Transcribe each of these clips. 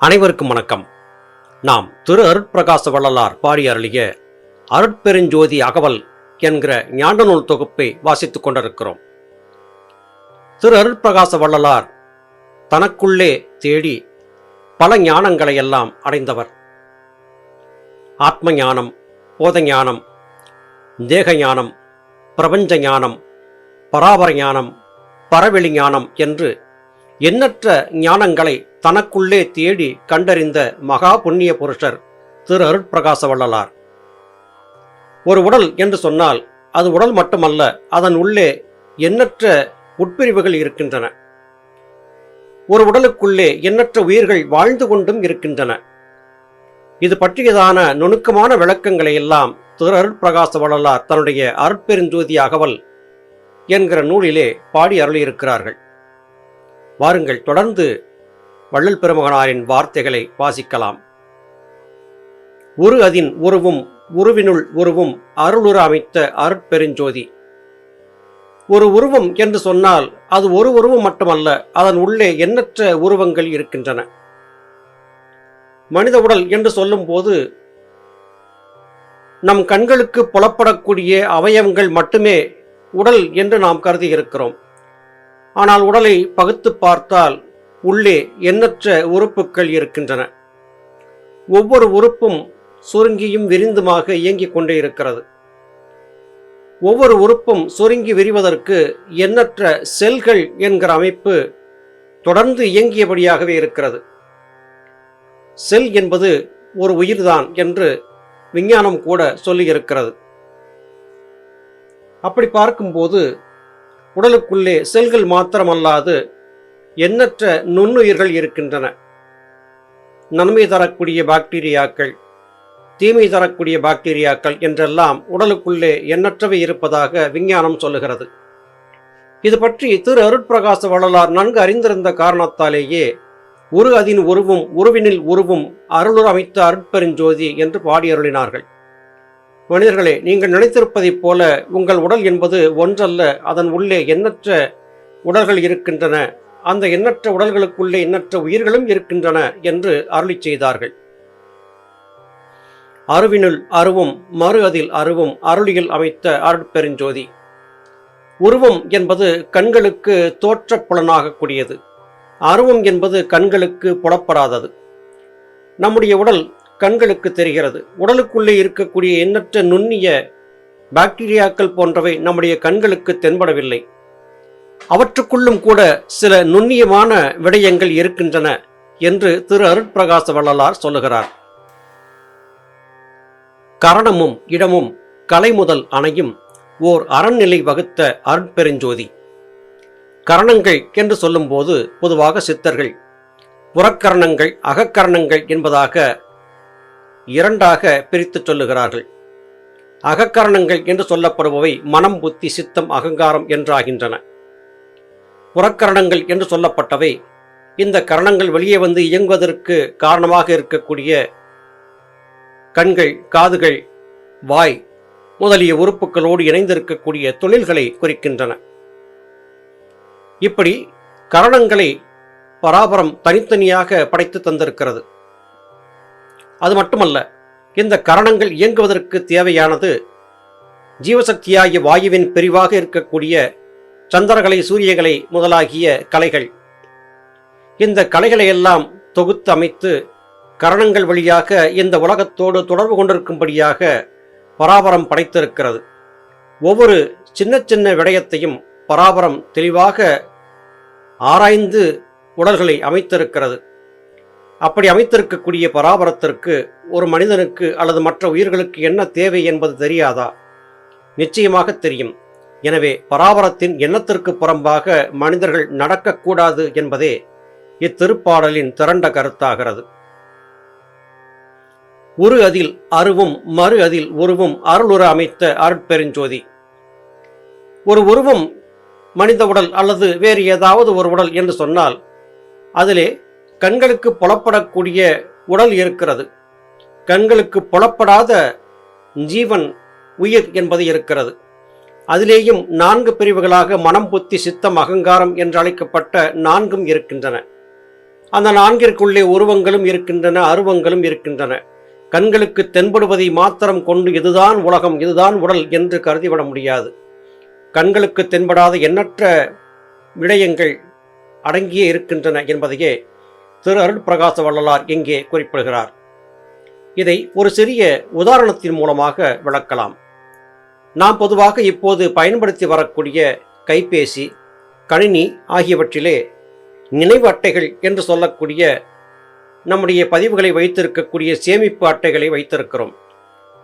அனைவருக்கும் வணக்கம். நாம் திரு அருட்பிரகாச வள்ளலார் பாடி அருளிய அருட்பெருஞ்சோதி அகவல் என்கிற ஞான நூல் தொகுப்பை வாசித்துக் கொண்டிருக்கிறோம். திரு அருட்பிரகாச வள்ளலார் தனக்குள்ளே தேடி பல ஞானங்களை எல்லாம் அடைந்தவர். ஆத்ம ஞானம் போத ஞானம் தேக ஞானம் பிரபஞ்ச ஞானம் பராபர ஞானம் பரவெளி ஞானம் என்று எண்ணற்ற ஞானங்களை தனக்குள்ளே தேடி கண்டறிந்த மகா புண்ணிய புருஷர் திரு அருட்பிரகாச வள்ளலார். ஒரு உடல் என்று சொன்னால் அது உடல் மட்டுமல்ல அதன் உள்ளே எண்ணற்ற உட்பிரிவுகள் இருக்கின்றன. ஒரு உடலுக்குள்ளே எண்ணற்ற உயிர்கள் வாழ்ந்து கொண்டும் இருக்கின்றன. இது பற்றியதான நுணுக்கமான விளக்கங்களை எல்லாம் திரு அருட்பிரகாச வள்ளலார் தன்னுடைய அருட்பெருஞ்சோதி அகவல் என்கிற நூலிலே பாடி அருளியிருக்கிறார்கள். வாருங்கள் தொடர்ந்து வள்ளல் பெருமகனாரின் வார்த்தைகளை வாசிக்கலாம். உரு அதின் உருவும் உருவினுள் உருவும் அருளுற அமைத்த அருட்பெருஞ்சோதி. ஒரு உருவம் என்று சொன்னால் அது ஒரு உருவம் மட்டுமல்ல அதன் உள்ளே எண்ணற்ற உருவங்கள் இருக்கின்றன. மனித உடல் என்று சொல்லும்போது நம் கண்களுக்கு புலப்படக்கூடிய அவயவங்கள் மட்டுமே உடல் என்று நாம் கருதி இருக்கிறோம். ஆனால் உடலை பகுத்து பார்த்தால் உள்ளே எண்ணற்ற உறுப்புகள் இருக்கின்றன. ஒவ்வொரு உறுப்பும் சுருங்கியும் விரிந்துமாக இயங்கிக் கொண்டே இருக்கிறது. ஒவ்வொரு உறுப்பும் சுருங்கி விரிவதற்கு எண்ணற்ற செல்கள் என்கிற அமைப்பு தொடர்ந்து இயங்கியபடியாகவே இருக்கிறது. செல் என்பது ஒரு உயிர்தான் என்று விஞ்ஞானம் கூட சொல்லியிருக்கிறது. அப்படி பார்க்கும்போது உடலுக்குள்ளே செல்கள் மாத்திரமல்லாது எண்ணற்ற நுண்ணுயிர்கள் இருக்கின்றன. நன்மை தரக்கூடிய பாக்டீரியாக்கள் தீமை தரக்கூடிய பாக்டீரியாக்கள் என்றெல்லாம் உடலுக்குள்ளே எண்ணற்றவை இருப்பதாக விஞ்ஞானம் சொல்லுகிறது. இது பற்றி திரு அருட்பிரகாச வள்ளலார் நன்கு அறிந்திருந்த காரணத்தாலேயே உரு அதின் உருவும் உருவினில் உருவும் அருளுர் அமைத்த அருட்பெருஞ்சோதி என்று பாடியருளினார்கள். மனிதர்களே நீங்கள் நினைத்திருப்பதைப் போல உங்கள் உடல் என்பது ஒன்றல்ல அதன் உள்ளே எண்ணற்ற உடல்கள் இருக்கின்றன. அந்த எண்ணற்ற உடல்களுக்குள்ளே எண்ணற்ற உயிர்களும் இருக்கின்றன என்று அருளி செய்தார்கள். அருவினுள் அருவும் மறு அதில் அருவும் அருளியில் அமைத்த அருட்பெருஞ்சோதி. உருவம் என்பது கண்களுக்கு தோற்ற புலனாகக்கூடியது அருவம் என்பது கண்களுக்கு புலப்படாதது. நம்முடைய உடல் கண்களுக்கு தெரிகிறது. உடலுக்குள்ளே இருக்கக்கூடிய எண்ணற்ற நுண்ணிய பாக்டீரியாக்கள் போன்றவை நம்முடைய கண்களுக்கு தென்படவில்லை. அவற்றுக்குள்ளும் கூட சில நுண்ணியமான விடயங்கள் இருக்கின்றன என்று திரு அருட்பிரகாச வள்ளலார் சொல்லுகிறார். கரணமும் இடமும் கலை முதல் அணையும் ஓர் அறநிலை வகுத்த அருட்பெருஞ்சோதி. கரணங்கள் என்று சொல்லும்போது பொதுவாக சித்தர்கள். புறக்கரணங்கள் அகக்கரணங்கள் என்பதாக இரண்டாக பிரித்துச் சொல்லுகிறார்கள். அகக்கரணங்கள் என்று சொல்லப்படுபவை மனம் புத்தி சித்தம் அகங்காரம் என்றாகின்றன. புறக்கரணங்கள் என்று சொல்லப்பட்டவை இந்த கரணங்கள் வெளியே வந்து இயங்குவதற்கு காரணமாக இருக்கக்கூடிய கண்கள் காதுகள் வாய் முதலிய உறுப்புகளோடு இணைந்திருக்கக்கூடிய தொழில்களை குறிக்கின்றன. இப்படி கரணங்களை பராபரம் தனித்தனியாக படைத்து தந்திருக்கிறது. அது மட்டுமல்ல இந்த கரணங்கள் இயங்குவதற்கு தேவையானது ஜீவசக்தியாகிய வாயுவின் பிரிவாக இருக்கக்கூடிய சந்திரகலை சூரியகலை முதலாகிய கலைகள். இந்த கலைகளை எல்லாம் தொகுத்து அமைத்து கரணங்கள் வழியாக இந்த உலகத்தோடு தொடர்பு கொண்டிருக்கும்படியாக பராபரம் படைத்திருக்கிறது. ஒவ்வொரு சின்ன சின்ன விடயத்தையும் பராபரம் தெளிவாக ஆராய்ந்து உடல்களை அமைத்திருக்கிறது. அப்படி அமைத்திருக்கக்கூடிய பராபரத்திற்கு ஒரு மனிதனுக்கு அல்லது மற்ற உயிர்களுக்கு என்ன தேவை என்பது தெரியாதா? நிச்சயமாக தெரியும். எனவே பராபரத்தின் எண்ணத்திற்கு புறம்பாக மனிதர்கள் நடக்கக்கூடாது என்பதே இத்திருப்பாடலின் திரண்ட கருத்தாகிறது. உரு அதில் அருவும் மறு அதில் உருவும் அருளுற அமைத்த அருட்பெருஞ்சோதி. ஒரு உருவம் மனித உடல் அல்லது வேறு ஏதாவது ஒரு உடல் என்று சொன்னால் அதிலே கண்களுக்கு புலப்படக்கூடிய உடல் இருக்கிறது. கண்களுக்கு புலப்படாத ஜீவன் உயிர் என்பது இருக்கிறது. அதிலேயும் நான்கு பிரிவுகளாக மனம் புத்தி சித்தம் அகங்காரம் என்று அழைக்கப்பட்ட நான்கும் இருக்கின்றன. அந்த நான்கிற்குள்ளே உருவங்களும் இருக்கின்றன அருவங்களும் இருக்கின்றன. கண்களுக்கு தென்படுவதை மாத்திரம் கொண்டு இதுதான் உலகம் இதுதான் உடல் என்று கருதிவிட முடியாது. கண்களுக்கு தென்படாத எண்ணற்ற விடயங்கள் அடங்கியே இருக்கின்றன என்பதையே திரு அருட்பிரகாச வள்ளலார் இங்கே குறிப்பிடுகிறார். இதை ஒரு சிறிய உதாரணத்தின் மூலமாக விளக்கலாம். நாம் பொதுவாக இப்போது பயன்படுத்தி வரக்கூடிய கைபேசி கணினி ஆகியவற்றிலே நினைவு அட்டைகள் என்று சொல்லக்கூடிய நம்முடைய பதிவுகளை வைத்திருக்கக்கூடிய சேமிப்பு அட்டைகளை வைத்திருக்கிறோம்.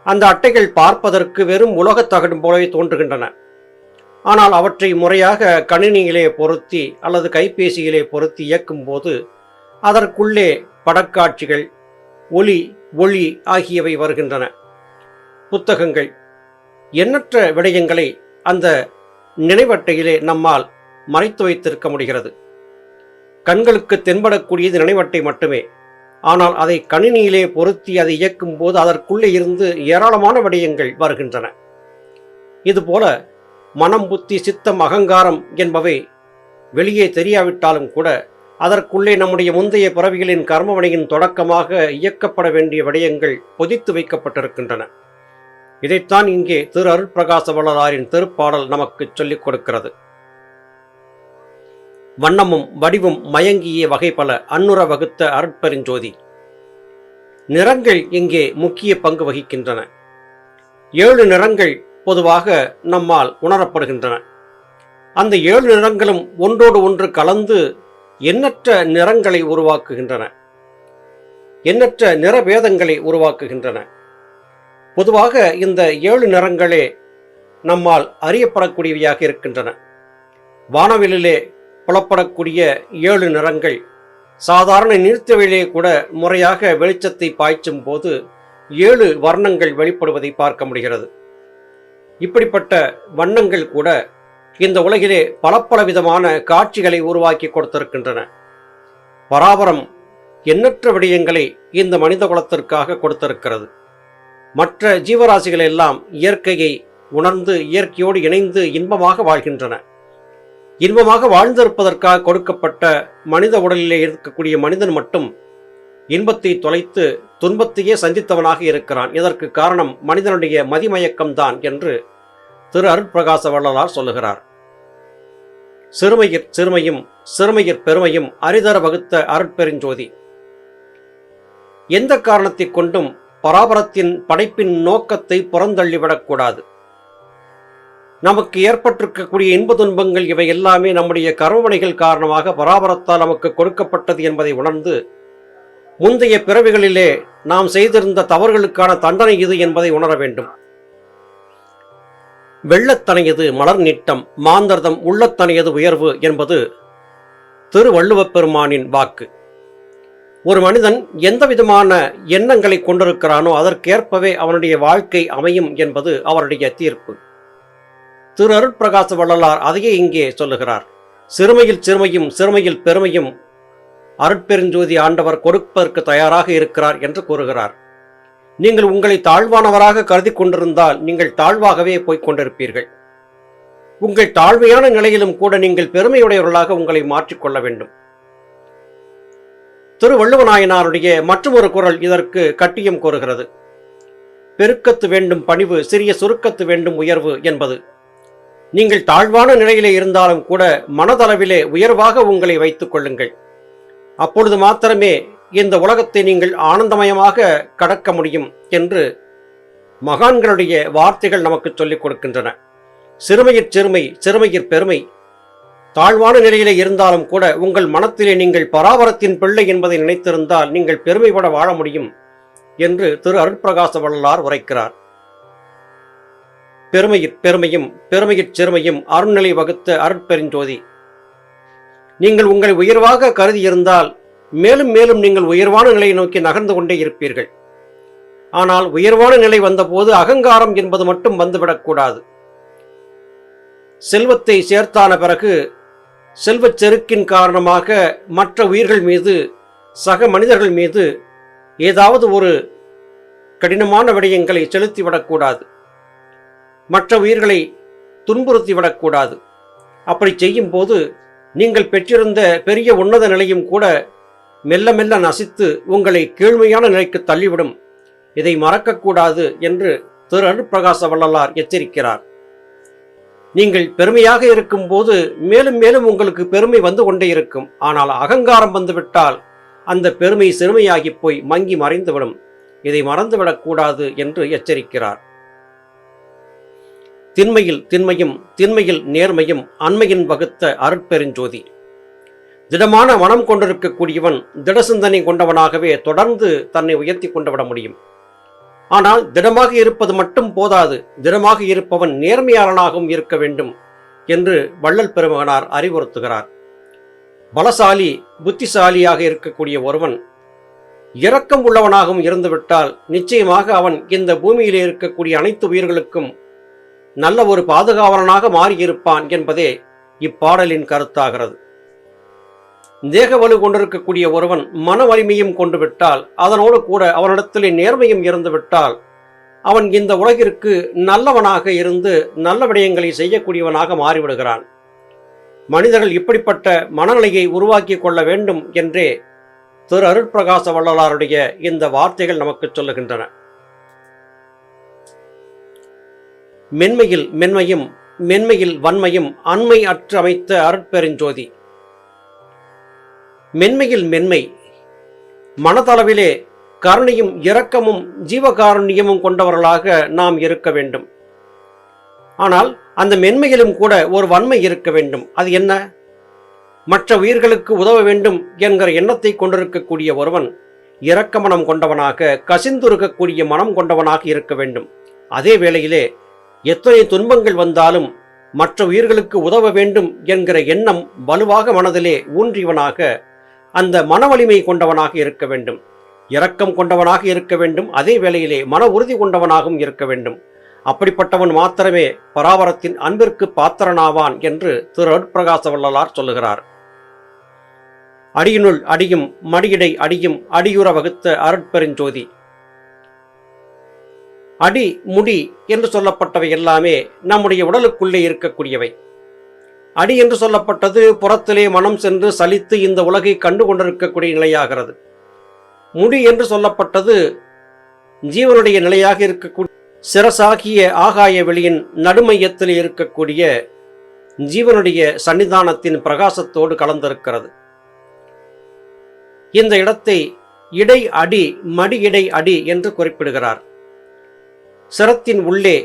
அந்த அட்டைகள் பார்ப்பதற்கு வெறும் உலகத் தகடு போலவே தோன்றுகின்றன. ஆனால் அவற்றை முறையாக கணினியிலே பொருத்தி அல்லது கைபேசியிலே பொருத்தி இயக்கும் போது அதற்குள்ளே படக்காட்சிகள் ஒலி ஒளி ஆகியவை வருகின்றன. புத்தகங்கள். எண்ணற்ற விடயங்களை அந்த நினைவட்டையிலே நம்மால் மறைத்து வைத்திருக்க முடிகிறது. கண்களுக்கு தென்படக்கூடியது நினைவட்டை மட்டுமே. ஆனால் அதை கணினியிலே பொருத்தி அதை இயக்கும் போது அதற்குள்ளே இருந்து ஏராளமான விடயங்கள் வருகின்றன. இதுபோல மனம் புத்தி சித்தம் அகங்காரம் என்பவை வெளியே தெரியாவிட்டாலும் கூட அதற்குள்ளே நம்முடைய முந்தைய பிறவிகளின் கர்மவனையின் தொடக்கமாக இயக்கப்பட வேண்டிய விடயங்கள் பொதித்து வைக்கப்பட்டிருக்கின்றன. இதைத்தான் இங்கே திரு அருட்பிரகாச வள்ளலாரின் திருப்பாடல் நமக்கு சொல்லிக் கொடுக்கிறது. வண்ணமும் வடிவும் மயங்கிய வகை பல அன்னுர வகுத்த அருட்பெருஞ்சோதி. நிறங்கள் இங்கே முக்கிய பங்கு வகிக்கின்றன. ஏழு நிறங்கள் பொதுவாக நம்மால் உணரப்படுகின்றன. அந்த ஏழு நிறங்களும் ஒன்றோடு ஒன்று கலந்து எண்ணற்ற நிறங்களை உருவாக்குகின்றன. எண்ணற்ற நிறபேதங்களை உருவாக்குகின்றன. பொதுவாக இந்த ஏழு நிறங்களே நம்மால் அறியப்படக்கூடியவையாக இருக்கின்றன. வானவிலே புலப்படக்கூடிய ஏழு நிறங்கள் சாதாரண நீர்த்தவிலே கூட முறையாக வெளிச்சத்தை பாய்ச்சும் போது ஏழு வர்ணங்கள் வெளிப்படுவதை பார்க்க முடிகிறது. இப்படிப்பட்ட வண்ணங்கள் கூட இந்த உலகிலே பல பல விதமான காட்சிகளை உருவாக்கி கொடுத்திருக்கின்றன. பராபரம் எண்ணற்ற விடயங்களை இந்த மனித குலத்திற்காக கொடுத்திருக்கிறது. மற்ற ஜீவராசிகள் எல்லாம் இயற்கையை உணர்ந்து இயற்கையோடு இணைந்து இன்பமாக வாழ்கின்றன. இன்பமாக வாழ்ந்திருப்பதற்காக கொடுக்கப்பட்ட மனித உடலிலே இருக்கக்கூடிய மனிதன் மட்டும் இன்பத்தை தொலைத்து துன்பத்தையே சந்தித்தவனாக இருக்கிறான். இதற்கு காரணம் மனிதனுடைய மதிமயக்கம்தான் என்று திரு அருட்பிரகாச வள்ளலார் சொல்லுகிறார். சிறுமையிற் சிறுமையும் சிறுமையிற் பெருமையும் அரிதர வகுத்த அருட்பெருஞ்சோதி எந்த காரணத்தைக் கொண்டும் பராபரத்தின் படைப்பின் நோக்கத்தை புறந்தள்ளிவிடக்கூடாது நமக்கு ஏற்பட்டிருக்கக்கூடிய இன்ப துன்பங்கள் இவை எல்லாமே நம்முடைய கர்மவனைகள் காரணமாக பராபரத்தால் நமக்கு கொடுக்கப்பட்டது என்பதை உணர்ந்து முந்தைய பிறவிகளிலே நாம் செய்திருந்த தவறுகளுக்கான தண்டனை இது என்பதை உணர வேண்டும். வெள்ளத்தனையது மலர் நீட்டம் மாந்தர்தம் உள்ளத்தனையது உயர்வு என்பது திருவள்ளுவப் பெருமானின் வாக்கு. ஒரு மனிதன் எந்த விதமான எண்ணங்களை கொண்டிருக்கிறானோ அதற்கேற்பவே அவனுடைய வாழ்க்கை அமையும் என்பது அவருடைய தீர்ப்பு. திரு அருட்பிரகாச வள்ளலார் அதையே இங்கே சொல்லுகிறார். சிறுமையில் சிறுமையும் சிறுமையில் பெருமையும் அருட்பெருஞ்சோதி ஆண்டவர் கொடுப்பதற்கு தயாராக இருக்கிறார் என்று கூறுகிறார். நீங்கள் உங்களை தாழ்வானவராக கருதி கொண்டிருந்தால் நீங்கள் தாழ்வாகவே போய்க் கொண்டிருப்பீர்கள். உங்கள் தாழ்மையான நிலையிலும் கூட நீங்கள் பெருமையுடையவர்களாக உங்களை மாற்றிக்கொள்ள வேண்டும். திருவள்ளுவநாயனாருடைய மற்றொரு குரல் இதற்கு கட்டியம் கூறுகிறது. பெருக்கத்து வேண்டும் பணிவு சிறிய சுருக்கத்து வேண்டும் உயர்வு என்பது. நீங்கள் தாழ்வான நிலையிலே இருந்தாலும் கூட மனதளவிலே உயர்வாக உங்களை வைத்துக் கொள்ளுங்கள். அப்பொழுது மாத்திரமே இந்த உலகத்தை நீங்கள் ஆனந்தமயமாக கடக்க முடியும் என்று மகான்களுடைய வார்த்தைகள் நமக்கு சொல்லிக் கொடுக்கின்றன. சிறுமையிற் சிறுமை சிறுமையிற் பெருமை. தாழ்வான நிலையிலே இருந்தாலும் கூட உங்கள் மனத்திலே நீங்கள் பராபரத்தின் பிள்ளை என்பதை நினைத்திருந்தால் நீங்கள் பெருமைப்பட வாழ முடியும் என்று திரு அருட்பிரகாச வள்ளலார் உரைக்கிறார். பெருமையிற் பெருமையும் பெருமையிற் சிறுமையும் அருண்நிலை வகுத்த அருட்பெருஞ்சோதி. நீங்கள் உங்களை உயர்வாக கருதி இருந்தால் மேலும் மேலும் நீங்கள் உயர்வான நிலையை நோக்கி நகர்ந்து கொண்டே இருப்பீர்கள். ஆனால் உயர்வான நிலை வந்தபோது அகங்காரம் என்பது மட்டும் வந்துவிடக்கூடாது செல்வத்தை சேர்த்தான பிறகு செல்வச் செருக்கின் காரணமாக மற்ற உயிர்கள் மீது சக மனிதர்கள் மீது ஏதாவது ஒரு கடினமான விடயங்களை செலுத்திவிடக்கூடாது மற்ற உயிர்களை துன்புறுத்திவிடக்கூடாது அப்படி செய்யும் போது நீங்கள் பெற்றிருந்த பெரிய உன்னத நிலையும் கூட மெல்ல மெல்ல நசித்து உங்களை கீழ்மையான நிலைக்கு தள்ளிவிடும். இதை மறக்கக்கூடாது என்று திரு அருட்பிரகாச வள்ளலார் எச்சரிக்கிறார். நீங்கள் பெருமையாக இருக்கும்போது மேலும் மேலும் உங்களுக்கு பெருமை வந்து கொண்டே இருக்கும். ஆனால் அகங்காரம் வந்துவிட்டால் அந்த பெருமை சிறுமையாகி போய் மங்கி மறைந்துவிடும். இதை மறந்துவிடக்கூடாது என்று எச்சரிக்கிறார். திண்மையில் திண்மையும் திண்மையில் நேர்மையும் அண்மையின் வகுத்த அருட்பெருஞ்சோதி. திடமான மனம் கொண்டிருக்கக்கூடியவன் திட சிந்தனை கொண்டவனாகவே தொடர்ந்து தன்னை உயர்த்தி கொண்டு விட முடியும். ஆனால் திடமாக இருப்பது மட்டும் போதாது திடமாக இருப்பவன் நேர்மையாளனாகவும் இருக்க வேண்டும் என்று வள்ளல் பெருமகனார் அறிவுறுத்துகிறார். பலசாலி புத்திசாலியாக இருக்கக்கூடிய ஒருவன் இரக்கம் உள்ளவனாகவும் இருந்துவிட்டால் நிச்சயமாக அவன் இந்த பூமியிலே இருக்கக்கூடிய அனைத்து உயிர்களுக்கும் நல்ல ஒரு பாதுகாவலனாக மாறியிருப்பான் என்பதே இப்பாடலின் கருத்தாகிறது. தேக வலு கொண்டிருக்கக்கூடிய ஒருவன் மன வலிமையும் கொண்டு விட்டால் அதனோடு கூட அவனிடத்திலே நேர்மையும் இருந்துவிட்டால் அவன் இந்த உலகிற்கு நல்லவனாக இருந்து நல்ல விடயங்களை செய்யக்கூடியவனாக மாறிவிடுகிறான். மனிதர்கள் இப்படிப்பட்ட மனநிலையை உருவாக்கி கொள்ள வேண்டும் என்றே திரு அருட்பிரகாச வள்ளலாருடைய இந்த வார்த்தைகள் நமக்கு சொல்லுகின்றன. மென்மையில் மென்மையும் மென்மையில் வன்மையும் அண்மை அற்று அமைத்த அருட்பெருஞ்சோதி. மென்மையில் மென்மை. மனதளவிலே கருணையும் இரக்கமும் ஜீவகாருண்யமும் கொண்டவர்களாக நாம் இருக்க வேண்டும். ஆனால் அந்த மென்மையிலும் கூட ஒரு வன்மை இருக்க வேண்டும். அது என்ன? மற்ற உயிர்களுக்கு உதவ வேண்டும் என்கிற எண்ணத்தை கொண்டிருக்கக்கூடிய ஒருவன் இரக்க மனம் கொண்டவனாக கசிந்துருக்கக்கூடிய மனம் கொண்டவனாக இருக்க வேண்டும். அதே வேளையிலே எத்தனை துன்பங்கள் வந்தாலும் மற்ற உயிர்களுக்கு உதவ வேண்டும் என்கிற எண்ணம் வலுவாக மனதிலே ஊன்றியவனாக அந்த மன வலிமை கொண்டவனாக இருக்க வேண்டும். இரக்கம் கொண்டவனாக இருக்க வேண்டும். அதே வேளையிலே மன உறுதி கொண்டவனாகவும் இருக்க வேண்டும். அப்படிப்பட்டவன் மாத்திரமே பராவரத்தின் அன்பிற்கு பாத்திரனாவான் என்று திரு அருட்பிரகாச வள்ளலார் சொல்லுகிறார். அடியினுள் அடியும் மடியிடை அடியும் அடியுற வகுத்த அருட்பெருஞ்சோதி. அடி முடி என்று சொல்லப்பட்டவை எல்லாமே நம்முடைய உடலுக்குள்ளே இருக்கக்கூடியவை. அடி என்று சொல்லப்பட்டது புறத்திலே மனம் சென்று சலித்து இந்த உலகை கண்டு கொண்டிருக்கக்கூடிய நிலையாகிறது. முடி என்று சொல்லப்பட்டது ஜீவனுடைய நிலையாக இருக்கக்கூடிய சிரசாகிய ஆகாய வெளியின் நடுமையத்தில் இருக்கக்கூடிய ஜீவனுடைய சன்னிதானத்தின் பிரகாசத்தோடு கலந்திருக்கிறது. இந்த இடத்தை இடை அடி மடி இடை அடி என்று குறிப்பிடுகிறார். சிரத்தின் உள்ளே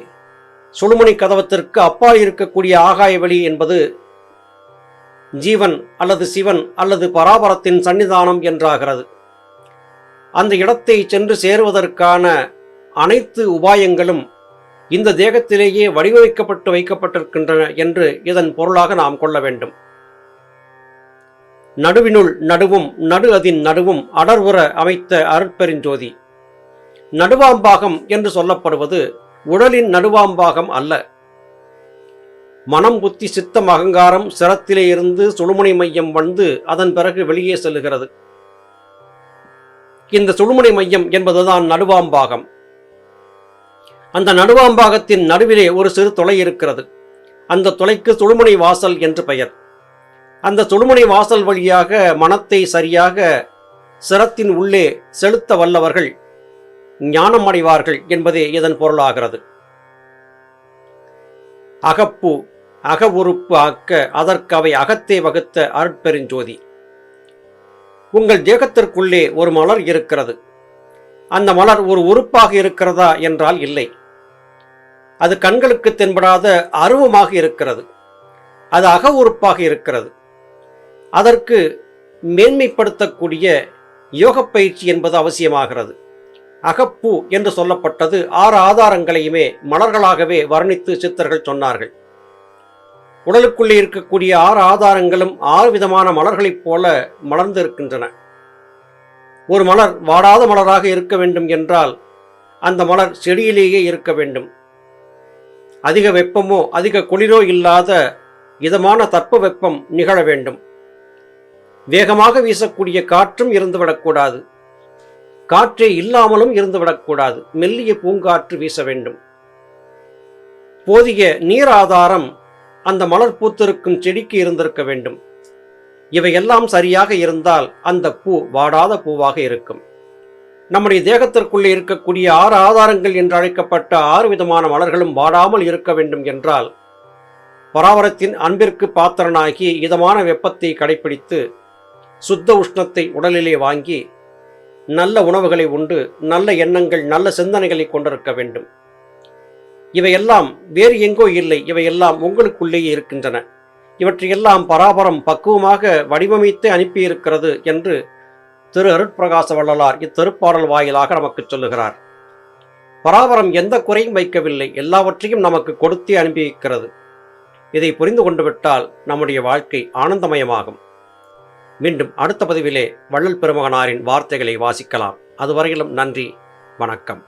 சுழுமுனை கதவத்திற்கு அப்பால் இருக்கக்கூடிய ஆகாய வெளி என்பது ஜீவன் அல்லது சிவன் அல்லது பராபரத்தின் சன்னிதானம் என்றாகிறது. அந்த இடத்தை சென்று சேருவதற்கான அனைத்து உபாயங்களும் இந்த தேகத்திலேயே வடிவமைக்கப்பட்டு வைக்கப்பட்டிருக்கின்றன என்று இதன் பொருளாக நாம் கொள்ள வேண்டும். நடுவினுள் நடுவும் நடு அதின் நடுவும் அடர்வுற அமைத்த அருட்பெருஞ்சோதி. நடுவாம்பாகம் என்று சொல்லப்படுவது உடலின் நடுவாம்பாகம் அல்ல. மனம் புத்தி சித்தம் அகங்காரம் சிரத்திலே இருந்து சுழுமுனை மையம் வந்து அதன் பிறகு வெளியே செல்லுகிறது. இந்த சுழுமுனை மையம் என்பதுதான் நடுவாம்பாகம். அந்த நடுவாம்பாகத்தின் நடுவிலே ஒரு சிறு துளை இருக்கிறது. அந்த தொலைக்கு சுழுமுனை வாசல் என்று பெயர். அந்த சுழுமுனை வாசல் வழியாக மனத்தை சரியாக சிரத்தின் உள்ளே செலுத்த வல்லவர்கள் ஞானம் அடைவார்கள் என்பதே இதன் பொருளாகிறது. அகப்பு அக உறுப்பு ஆக்க அதற்கு அவை அகத்தே வகுத்த அருட்பெருஞ்சோதி உங்கள் தேகத்திற்குள்ளே ஒரு மலர் இருக்கிறது. அந்த மலர் ஒரு உறுப்பாக இருக்கிறதா என்றால் இல்லை. அது கண்களுக்கு தென்படாத அருவமாக இருக்கிறது. அது அக உறுப்பாக இருக்கிறது. அதற்கு மேன்மைப்படுத்தக்கூடிய யோக பயிற்சி என்பது அவசியமாகிறது. அகப்பூ என்று சொல்லப்பட்டது ஆறு ஆதாரங்களையுமே மலர்களாகவே வர்ணித்து சித்தர்கள் சொன்னார்கள். உடலுக்குள்ளே இருக்கக்கூடிய ஆறு ஆதாரங்களும் ஆறு விதமான மலர்களைப் போல மலர்ந்து இருக்கின்றன ஒரு மலர் வாடாத மலராக இருக்க வேண்டும் என்றால் அந்த மலர் செடியிலேயே இருக்க வேண்டும். அதிக வெப்பமோ அதிக குளிரோ இல்லாத இதமான தட்ப வெப்பம் நிகழ வேண்டும். வேகமாக வீசக்கூடிய காற்றும் இருந்துவிடக்கூடாது காற்றே இல்லாமலும் இருந்துவிடக்கூடாது. மெல்லிய பூங்காற்று வீச வேண்டும். போதிய நீர் ஆதாரம் அந்த மலர் பூத்திருக்கும் செடிக்கு இருந்திருக்க வேண்டும். இவையெல்லாம் சரியாக இருந்தால் அந்த பூ வாடாத பூவாக இருக்கும். நம்முடைய தேகத்திற்குள்ளே இருக்கக்கூடிய ஆறு ஆதாரங்கள் என்று அழைக்கப்பட்ட ஆறு விதமான மலர்களும் வாடாமல் இருக்க வேண்டும் என்றால் பராவரத்தின் அன்பிற்கு பாத்திரனாகி இதமான வெப்பத்தை கடைபிடித்து சுத்த உஷ்ணத்தை உடலிலே வாங்கி நல்ல உணவுகளை உண்டு நல்ல எண்ணங்கள் நல்ல சிந்தனைகளை கொண்டிருக்க வேண்டும். இவையெல்லாம் வேறு எங்கோ இல்லை இவையெல்லாம் உங்களுக்குள்ளேயே இருக்கின்றன. இவற்றையெல்லாம் பராபரம் பக்குவமாக வடிவமைத்து அனுப்பியிருக்கிறது என்று திரு அருட்பிரகாச வள்ளலார் இத்திருப்பாடல் வாயிலாக நமக்கு சொல்லுகிறார். பராபரம் எந்த குறையும் வைக்கவில்லை எல்லாவற்றையும் நமக்கு கொடுத்தே அனுப்பியிருக்கிறது. இதை புரிந்து கொண்டு விட்டால் நம்முடைய வாழ்க்கை ஆனந்தமயமாகும். மீண்டும் அடுத்த பதிவிலே வள்ளல் பெருமகனாரின் வார்த்தைகளை வாசிக்கலாம். அதுவரையிலும் நன்றி வணக்கம்.